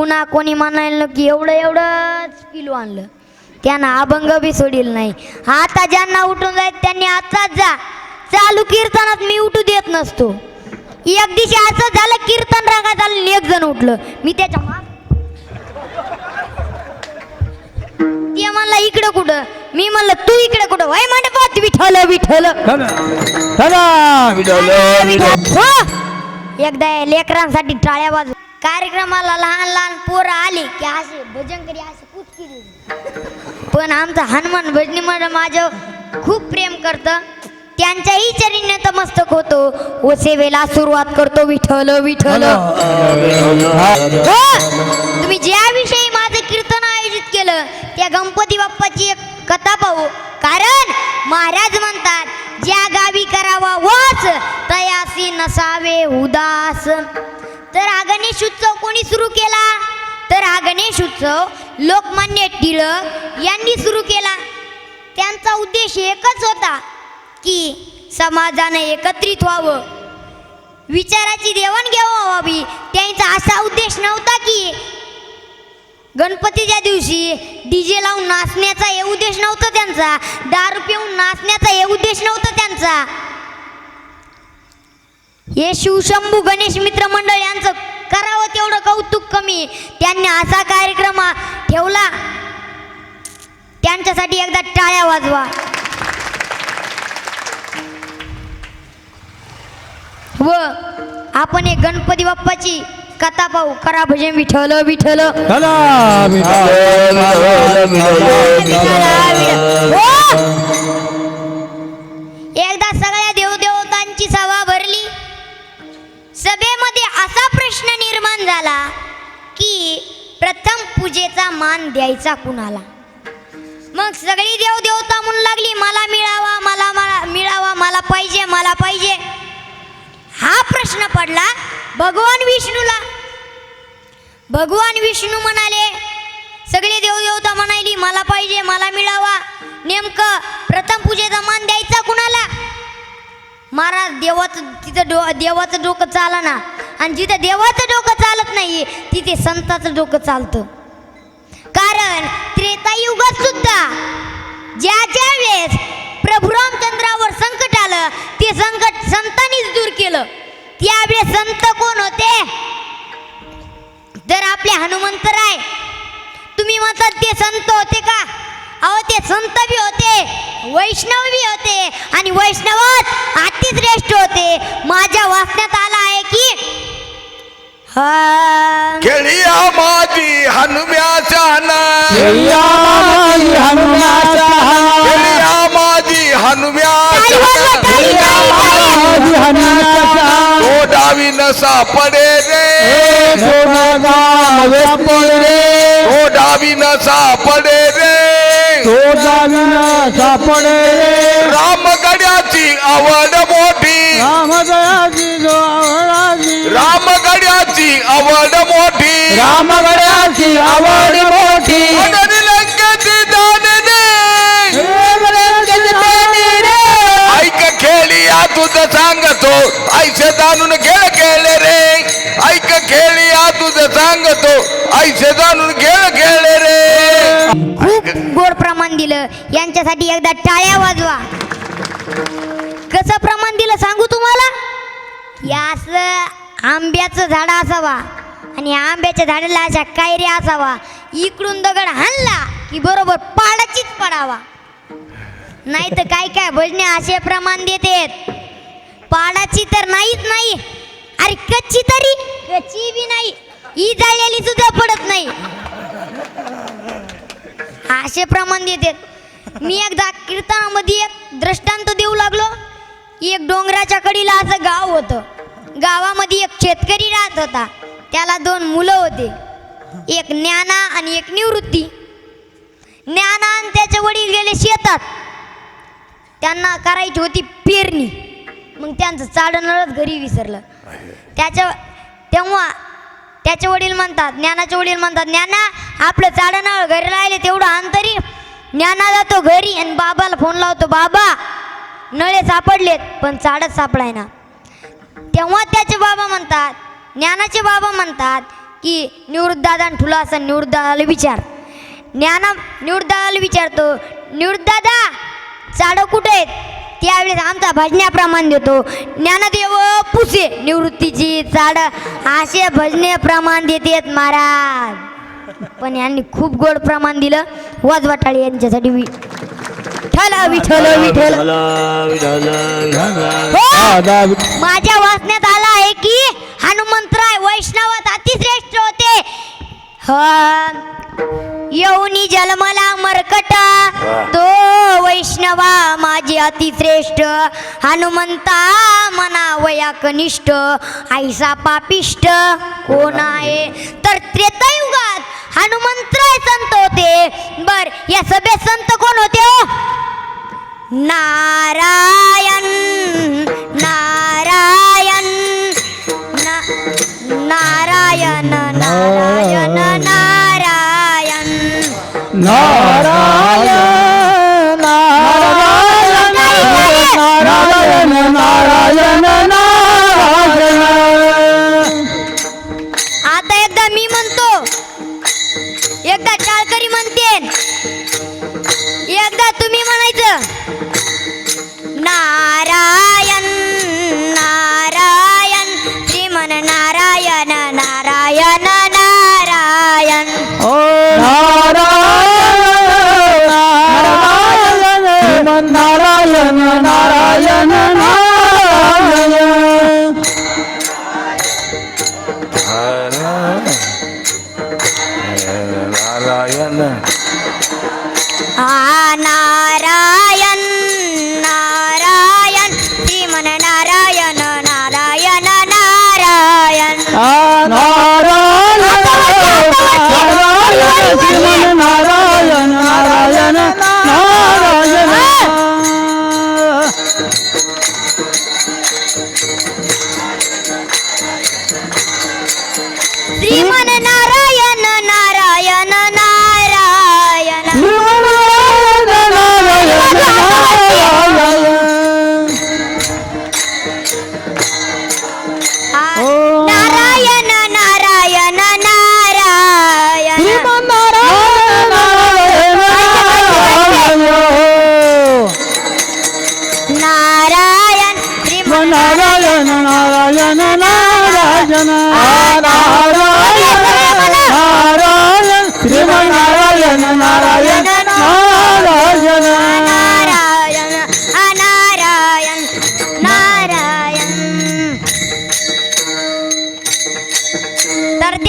पुन्हा कोणी म्हणायला की एवढं एवढंच पिलू आणलं. त्यांना अभंग बी सोडील नाही. आता ज्यांना उठून जायचं त्यांनी आताच जा. चालू कीर्तनात मी उठू देत नसतो. एक दिवशी असं झालं कीर्तन आलं आणि एक जण उठलं. मी त्याच्या माग ते म्हणला इकडं कुठं? मी म्हणलं तू इकडे कुठं? वय मंडपात विठल विठल एकदा लेकरांसाठी टाळ्या बाजू कार्यक्रमाला लहान लहान पोरं आली की असे भजन करी असे कुचकी पण आमचा हनुमान भजनी मध्ये माझं खूप प्रेम करतं. त्यांच्याही चरिण्य नतमस्तक होतो. व सेवेला सुरुवात करतो विठल विठल हो तुम्ही ज्याविषयी माझं कीर्तन आयोजित केलं त्या गणपती बाप्पाची एक कथा पाहू. कारण महाराज म्हणतात ज्या गावी करावा वास तयासी नसावे उदास. तर हा गणेश उत्सव कोणी सुरू केला? तर हा गणेश उत्सव लोकमान्य टिळक यांनी सुरू केला. त्यांचा उद्देश एकच होता की समाजाने एकत्रित व्हावं. विचाराची देवाणघेवाण व्हावी. त्यांचा असा उद्देश नव्हता की गणपतीच्या दिवशी डीजे लावून नाचण्याचा हे उद्देश नव्हता त्यांचा. दारू पिऊन नाचण्याचा हे उद्देश नव्हता त्यांचा. हे शिवशंभू गणेश मित्र मंडळ यांचं करावं तेवढं कौतुक कमी. त्यांनी असा कार्यक्रम ठेवला. त्यांच्यासाठी एकदा टाळ्या वाजवा. व आपण एक गणपती बाप्पाची कथा पाहू. करा भजन विठल विठल कुणाला? मग सगळी देवदेवता म्हणू लागली मला मिळावा मला मला मिळावा मला पाहिजे मला पाहिजे. हा प्रश्न पडला भगवान विष्णूला. भगवान विष्णू म्हणाले सगळे देवदेवता म्हणाली मला पाहिजे मला मिळावा. नेमकं प्रथम पूजेचा मान द्यायचा कुणाला? महाराज देवाचं तिथं डो देवाचं डोकं चाला ना आणि जिथं देवाचं डोकं चालत नाही तिथे संताचं डोकं चालतं. त्रेतायुगात सुद्धा ज्या ज्या वेळेस प्रभू रामचंद्रावर संकट आलं ते संकट संतांनीच दूर केलं. त्यावेळेस संत कोण होते? तर आपले हनुमंतराय तुम्ही म्हणतात ते संत होते का? अहो ते संत बी होते वैष्णव बी होते आणि वैष्णवात अतिश्रेष्ठ होते. माझ्या वाचण्यात आला आहे की हा. खेळिया माझी हनुम्याच्या ना माझी खेळिया माझी हनुमानाचा हार. तो डावी नसा पडे रे हे रे. तो डावी नसा पडे रे रे. रामगड्याची आवड मोठी. रामगड्याची आवड मोठी रामगडाची आवड मोठी तुझं सांगतो ऐसे जाणून खेळ खेळले रे. ऐक खेळिया तुझं सांगतो ऐसे जाणून खेळ खेळले रे. खूप गोड प्रमाण दिलं. यांच्यासाठी एकदा टाळ्या वाजवा. कसं प्रमाण दिलं सांगू तुम्हाला? या असं आंब्याचं झाड असावा आणि आंब्याच्या झाडाला अशा कायऱ्या असावा. इकडून दगड हाणला की बरोबर पाडाचीच पडावा. नाही तर काय काय भजने असे प्रमाण देतेत. पाडाची तर नाहीच नाही. अरे कच्ची तरी. कच्ची बी नाही. ही जाळलेली सुद्धा पडत नाही. असे प्रमाण देतात मी एकदा कीर्तनामध्ये एक दृष्टांत देऊ लागलो. एक डोंगराच्या कडीला असं गाव होतं. गावामध्ये एक शेतकरी राहत होता. त्याला दोन मुलं होते. एक ज्ञाना आणि एक निवृत्ती. ज्ञाना आणि त्याचे वडील गेले शेतात. त्यांना करायची होती पेरणी. मग त्यांचं चाडणच घरी विसरलं. त्याच्या तेव्हा त्याचे वडील म्हणतात ज्ञानाचे वडील म्हणतात ज्ञाना आपलं चाडणं घरी राहिले तेवढं अंतरी ज्ञाना जातो घरी आणि बाबाला फोन लावतो बाबा नळे सापडलेत पण चाडच सापडाय ना तेव्हा त्याचे बाबा म्हणतात ज्ञानाचे बाबा म्हणतात की निवृत्तदादा ठुला असं निवृत्तदादाला विचार. ज्ञाना निवृत्तदादाला विचारतो निवृत्तदादा चाडं कुठे आहेत? त्यावेळेस आमचा भजण्याप्रमाण देतो. ज्ञानदेव पुसे निवृत्तीची चाड असे भजने प्रमाण देतेत महाराज. पण यांनी खूप गोड प्रमाण दिलं. वाजवाटाळी यांच्यासाठी माझ्या वाचण्यात आला आहे की हनुमंतराय वैष्णवात अतिश्रेष्ठ होते. येऊनी जन्मला मरकट. तो वैष्णवा अतिश्रेष्ठ. हनुमंता मना वया कनिष्ठ. आईसा पापिष्ट. कोण आहे? तर त्रेतायुगात हनुमंतराय संत होते. बर या सभेत संत कोण होते हो? नारायण नारायण ना- नारायण नारायण नारायण. नारायण. नारायण.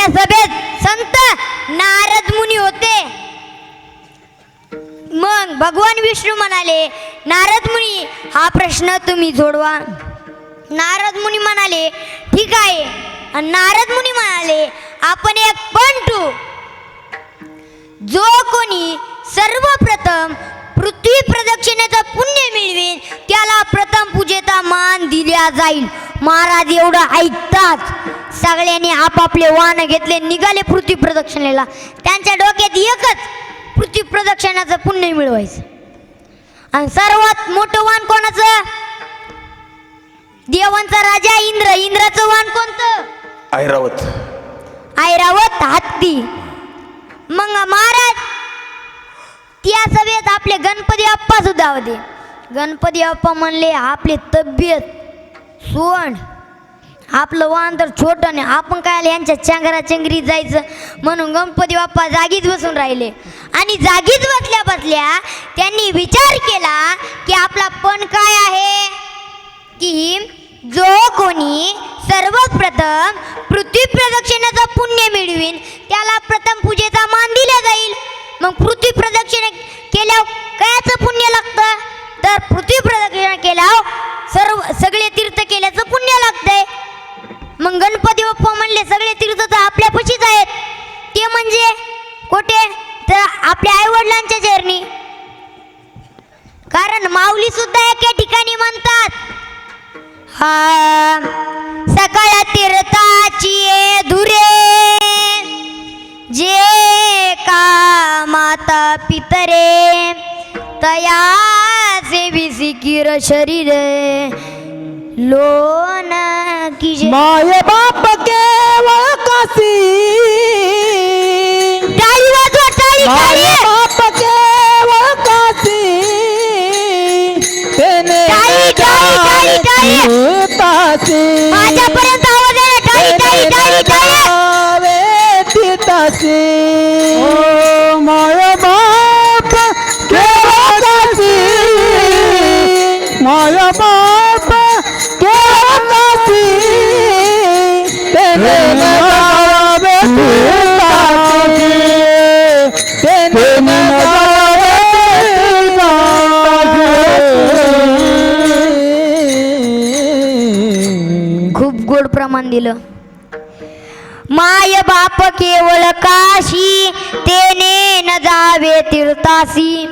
त्या सभेत संत नारद मुनी होते. मग भगवान विष्णू म्हणाले नारद मुनी हा प्रश्न तुम्ही जोडवा नारद मुनी म्हणाले ठीक आहे. नारद मुनी म्हणाले आपण एक पंटू जो कोणी सर्वप्रथम पृथ्वी प्रदक्षिणेचं पुण्य मिळवेल त्याला प्रथम पूजेचा मान दिला जाईल. महाराज एवढं ऐकतात. सगळ्यांनी आपापले वाहन घेतले निघाले पृथ्वी प्रदक्षिणेला. त्यांच्या डोक्यात एकच पृथ्वी प्रदक्षिणाचं पुण्य मिळवायचं. आणि सर्वात मोठं वाहन कोणाचं? देवांचा राजा इंद्र. इंद्राचं वाहन कोणतं? ऐरावत ऐरावत हत्ती. मग महाराज त्या सभेत आपले गणपती बाप्पा सुद्धा होते. गणपती बाप्पा म्हणले आपली तब्येत सोंड आपलं वाहन तर छोटं आणि आपण काय यांच्या चांगरा चंगरीत जायचं. म्हणून गणपती बाप्पा जागीच बसून राहिले. आणि जागीच बसल्या बसल्या त्यांनी विचार केला की आपला पण काय आहे? की जो कोणी सर्वप्रथम पृथ्वी प्रदक्षिणाचं पुण्य मिळवीन त्याला प्रथम पूजेचा मान दिला जाईल. मग पृथ्वी प्रदक्षिणा केल्यावर कायचं पुण्य लागतं? तर पृथ्वी प्रदक्षिणा केल्यावर सर्व सगळे तीर्थ केल्याचं पुण्य लागतंय. मग गणपती बाप्पा म्हणले सगळे तीर्थ तर आपल्यापाशीच आहेत. ते म्हणजे कुठे? तर आपल्या आईवडिलांच्या चरणी. कारण माऊली सुद्धा एका ठिकाणी म्हणतात हा सकाळ तीर्थाची धुरे जे का माता पितरे तया से विसिकीर शरीर लो মায়ে বাপ কে কাশি মায়ে বাপ কে কাশি তেনে তাসি आजपर्यंत आवाज आहे टाळी टाळी टाळी टाळी ती तासी ও মায়ে বাপ কে কাশি खूप गोड प्रमाण दिलं. माय बाप केवळ काशी तेने न जावे तीर्थासी.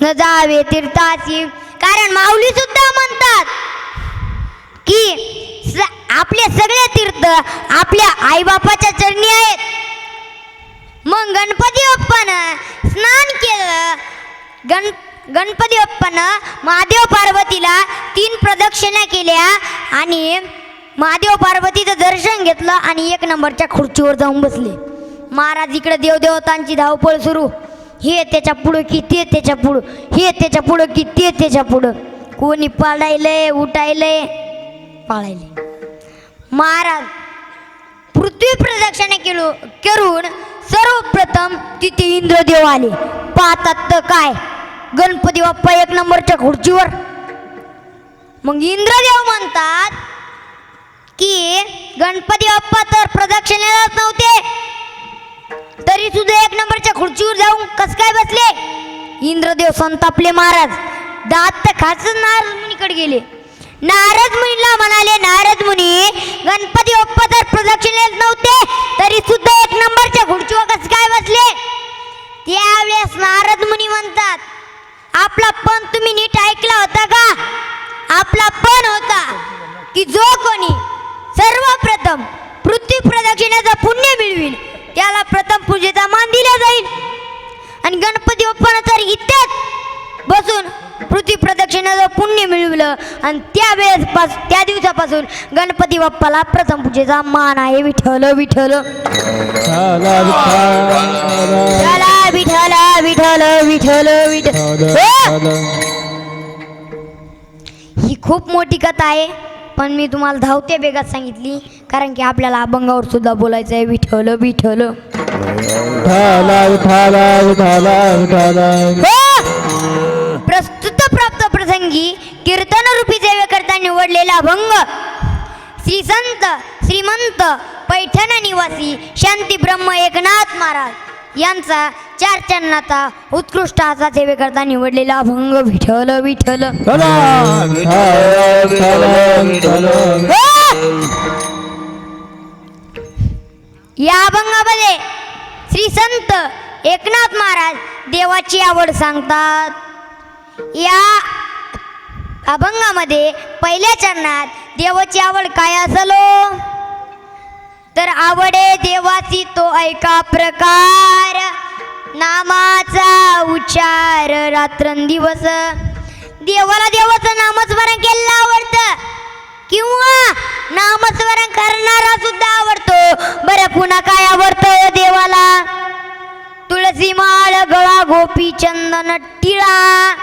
न जावे तीर्थासी. कारण माऊली सुद्धा म्हणतात की स- आपले सगळे तीर्थ आई बापाच्या चरणी आहेत. मग गणपती बाप्पानं स्नान केलं. गण गणपती बाप्पानं महादेव पार्वतीला तीन प्रदक्षिणा केल्या आणि महादेव पार्वतीचं दर्शन घेतलं आणि एक नंबरच्या खुर्चीवर जाऊन बसले. महाराज इकडे देवदेवतांची धावपळ सुरू. हे त्याच्या पुढं की ते त्याच्या पुढं. हे त्याच्या पुढं की ते त्याच्या पुढं. कोणी पाळायलंय उठायलंय? पाळायले महाराज पृथ्वी प्रदक्षिणा केलो करून सर्वप्रथम तिथे इंद्रदेव आले. पाहतात तर काय? गणपती बाप्पा एक नंबरच्या खुर्चीवर मग इंद्रदेव म्हणतात की गणपती बाप्पा तर प्रदक्षिणेलाच नव्हते. तरी सुद्धा एक नंबरच्या खुर्चीवर जाऊन कस काय बसले? इंद्रदेव संतापले महाराज. दात तर खाच नारद मुनीकडे गेले. नारद मुनीला म्हणाले नारद मुनी गणपती बाप्पा जर प्रदक्षिणेत नव्हते तरी सुद्धा एक नंबरच्या खुर्चीवर कस काय बसले. त्यावेळेस नारद मुनी म्हणतात आपला पण तुम्ही नीट ऐकला होता का आपला पण होता की जो कोणी सर्वप्रथम पृथ्वी प्रदक्षिणेचं पुण्य मिळवील त्याला प्रथम पूजेचा मान दिला जाईल आणि गणपती बाप्पानं तर इथेच बसून पृथ्वी प्रदक्षिणेचं आणि त्यावेळेस पास त्या दिवसापासून गणपती बाप्पाला प्रथम पूजेचा मान आहे. विठ्ठल विठ्ठल. चला विठ्ठल. विठ्ठल विठ्ठल विठ्ठल हो! खूप मोठी कथा आहे पण मी तुम्हाला धावत्या बेगात सांगितली कारण की आपल्याला अभंगावर सुद्धा बोलायचं आहे. विठ्ठल विठ्ठल. हो! प्रसंगी कीर्तन रूपी सेवेकरता निवडलेला अभंग श्री संत श्रीमंत पैठण निवासी शांती ब्रह्म एकनाथ महाराज यांचा चार चरणाचा उत्कृष्ट असा सेवेकरता निवडलेला अभंग विठ्ठल हो! या अभंगामध्ये श्री संत एकनाथ महाराज देवाची आवड सांगतात. या अभंगामध्ये पहिल्या चरणात देवाची आवड काय असलो? तर आवडे देवाची तो ऐका प्रकार. नामाचा उच्चार रात्रंदिवस. देवाला देवाचं नामस्मरण केलेलं आवडतं. किंवा नामस्मरण करणारा सुद्धा आवडतो. बरं पुन्हा काय आवडतं देवाला? तुळसी माळ गळा गोपी चंदन टिळा.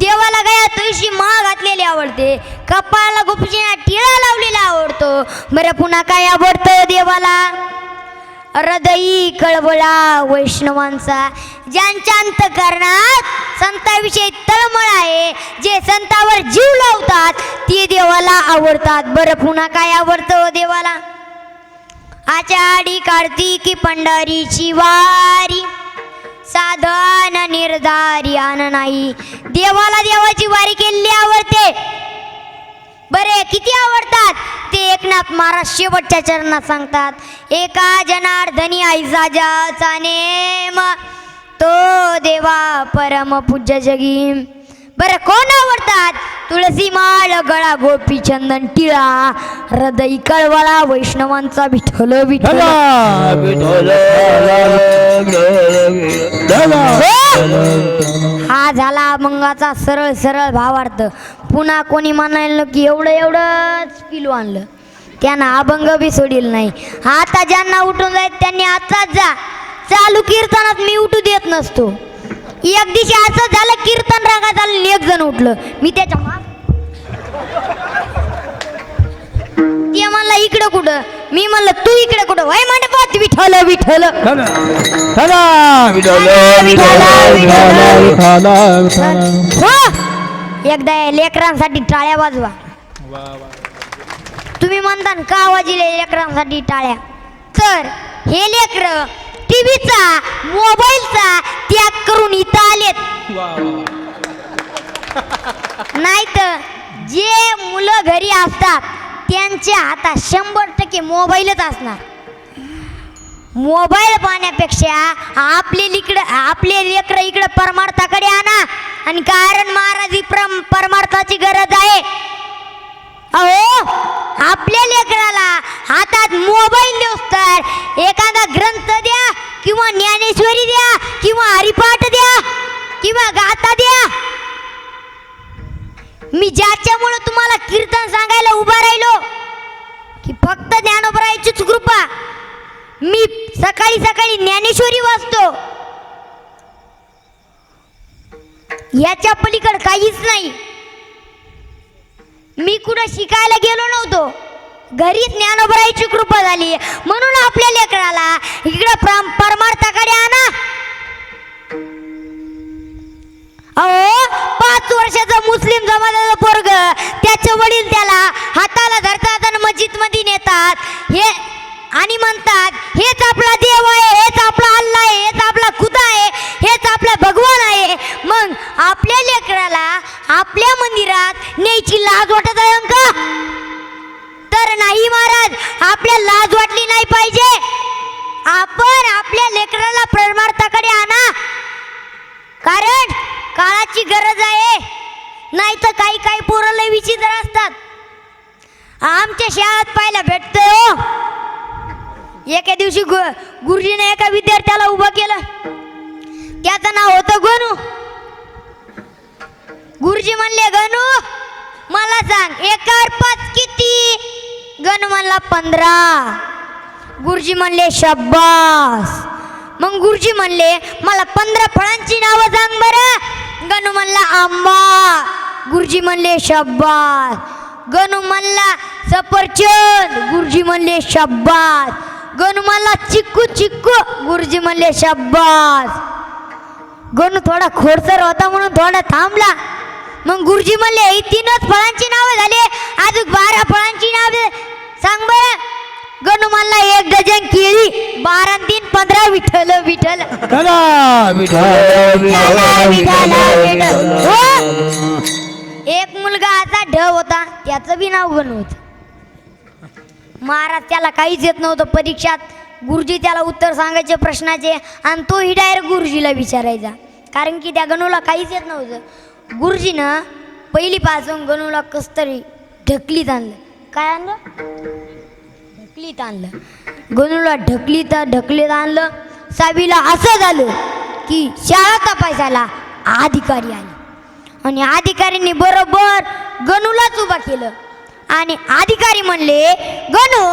देवाला गया तुळशी माळ घातलेली आवडते. कपाळाला गोपीची टिळा लावलेला आवडतो. बरं पुन्हा काय आवडतं देवाला? हृदयी कळवळा वैष्णवांचा. ज्यांच्या अंतकरणात संताविषयी तळमळ आहे जे संतावर जीव लावतात ते देवाला आवडतात. बरं पुन्हा काय आवडतं देवाला? आषाढी कार्तिकी पंढरीची वारी. साधन निर्धारी नाही. देवाला देवाची वारी केलेली आवडते बरे किती आवडतात? ते एकनाथ महाराज शेवटच्या चरणात सांगतात एका जनार्दनी आईचा जाचा नेम. तो देवा परम पूज्य जगी बरं कोण आवडतात? तुळसी माळ गळा गोपी चंदन टिळा हृदय कळवळा वैष्णवांचा विठ्ठल विठ्ठल. हा? झाला अभंगाचा सरळ सरळ भावार्थ. पुन्हा कोणी म्हणायला की एवढं एवढंच पिलू आणलं. त्यांना अभंग बी सोडील नाही. आता ज्यांना उठून जाईल त्यांनी आताच जा. चालू कीर्तनात मी उठू देत नसतो. एक दिवशी असं झालं कीर्तन रागात आलं आणि एक जण उठलं. मी त्याच्या माग ते म्हणला इकडं कुठं? मी म्हणलं तू इकडे कुठं? वय मंडपात विठाला विठाला हो. एकदा या लेकरांसाठी टाळ्या वाजवा. तुम्ही म्हणता ना का वाजले लेकरांसाठी टाळ्या? तर हे लेकर टीव्हीचा मोबाईलचा त्याग करून इथं आलेत. नाही तर जे मुलं घरी असतात त्यांच्या हातात शंभर टक्के मोबाईलच असणार. मोबाईल पाहण्यापेक्षा आपले लिकडं आपले लेकरं इकडं परमार्थाकडे आणा. आणि कारण महाराज ही प्रम परमार्थाची गरज आहे. अहो आपल्या लेकराला हातात मोबाईल देऊस तर एखादा ग्रंथ द्या किंवा ज्ञानेश्वरी द्या किंवा हरिपाठ द्या किंवा गाथा द्या. मी ज्याच्यामुळे तुम्हाला कीर्तन सांगायला उभा राहिलो की फक्त ज्ञानोबरायचीच कृपा. मी सकाळी सकाळी ज्ञानेश्वरी वाचतो. याच्या पलीकडे काहीच नाही. कुठं शिकायला गेलो नव्हतो. घरीच ज्ञानोबरायची कृपा झाली. म्हणून आपल्या लेकराला इकडं प्रम- परमार्थाकडे आणा. अहो पाच वर्षाचा मुस्लिम जमान्याचा पोरग त्याचे वडील त्याला हाताला धरतात आणि मस्जिदमध्ये नेतात. हे आणि म्हणतात हेच आपला देव आहे हेच आपला अल्ला आहे हेच आपला खुदा आहे हेच आपला भगवान आहे. मग आपल्या लेकराला आपल्या मंदिरात न्यायची लाज वाटत आहे का तर नाही महाराज आपल्या लाज वाटली नाही पाहिजे. आपण आपल्या लेकराला परमार्थाकडे आणा. कारण काळाची गरज आहे. नाही तर काही काही पोरं लय विचित्र असतात. आमच्या शाळेत पाहायला भेटतो हो. एके दिवशी गु गुरुजीने एका विद्यार्थ्याला उभं केलं. त्याचं नाव होतं गणू. गुरुजी म्हणले गणू मला सांग एकावर पाच किती? गणू म्हणला पंधरा. गुरुजी म्हणले शब्बास. मग गुरुजी म्हणले मला पंधरा फळांची नावं सांग बरं. गणू म्हणला आंबा. गुरुजी म्हणले शब्बास. गणू म्हणला सफरचंद. गुरुजी म्हणले शब्बास. गणू चिक्कू चिक्कू. गुरुजी म्हणले शब्बास. गणू थोडा खोडसर होता म्हणून थोडा थांबला. मग गुरुजी म्हणले ही तीनच फळांची नावं झाली. अजून बारा फळांची नावे सांग बरं. गणू म्हणला एक डझन केळी बारा तीन पंधरा विठाला विठाला हो? एक मुलगा असा ढ होता त्याचं बी नाव गणू होतं महाराज त्याला काहीच येत नव्हतं परीक्षात. गुरुजी त्याला उत्तर सांगायचे प्रश्नाचे आणि तोही डायरेक्ट गुरुजीला विचारायचा. कारण की त्या गणूला काहीच येत नव्हतं. गुरुजीनं पहिलीपासून गणूला कस तरी ढकलीत आणलं. काय आणलं? ढकलीत आणलं. गणूला ढकलीत ढकलीत आणलं. सावीला असं झालं की शाळा तपासायला अधिकारी आले. आणि अधिकाऱ्यांनी बरोबर गणूलाच उभा केलं. आणि अधिकारी म्हणले गणू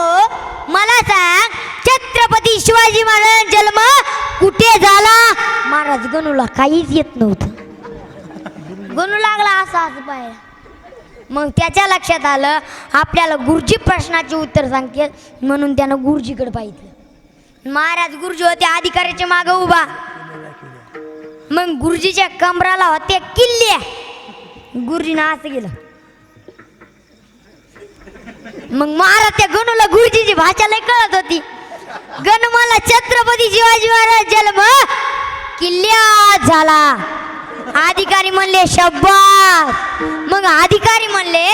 मला सांग छत्रपती शिवाजी महाराज जन्म कुठे झाला? महाराज गणूला काहीच येत नव्हतं. गणू लागला असा असं पाहायला मग त्याच्या लक्षात आलं आपल्याला गुरुजी प्रश्नाचे उत्तर सांगते म्हणून त्यानं गुरुजीकडे पाहिजे महाराज गुरुजी होते अधिकाऱ्याच्या मागं उभा. मग गुरुजीच्या कमराला होते किल्ले. गुरुजीनं असं गेलं मग महाराज त्या गणूला गुरुजीची भाषा लय कळत होती. गण मला छत्रपती शिवाजी महाराज जन्म किल्ल्यात झाला. अधिकारी म्हणले शब्बास. मग अधिकारी म्हणले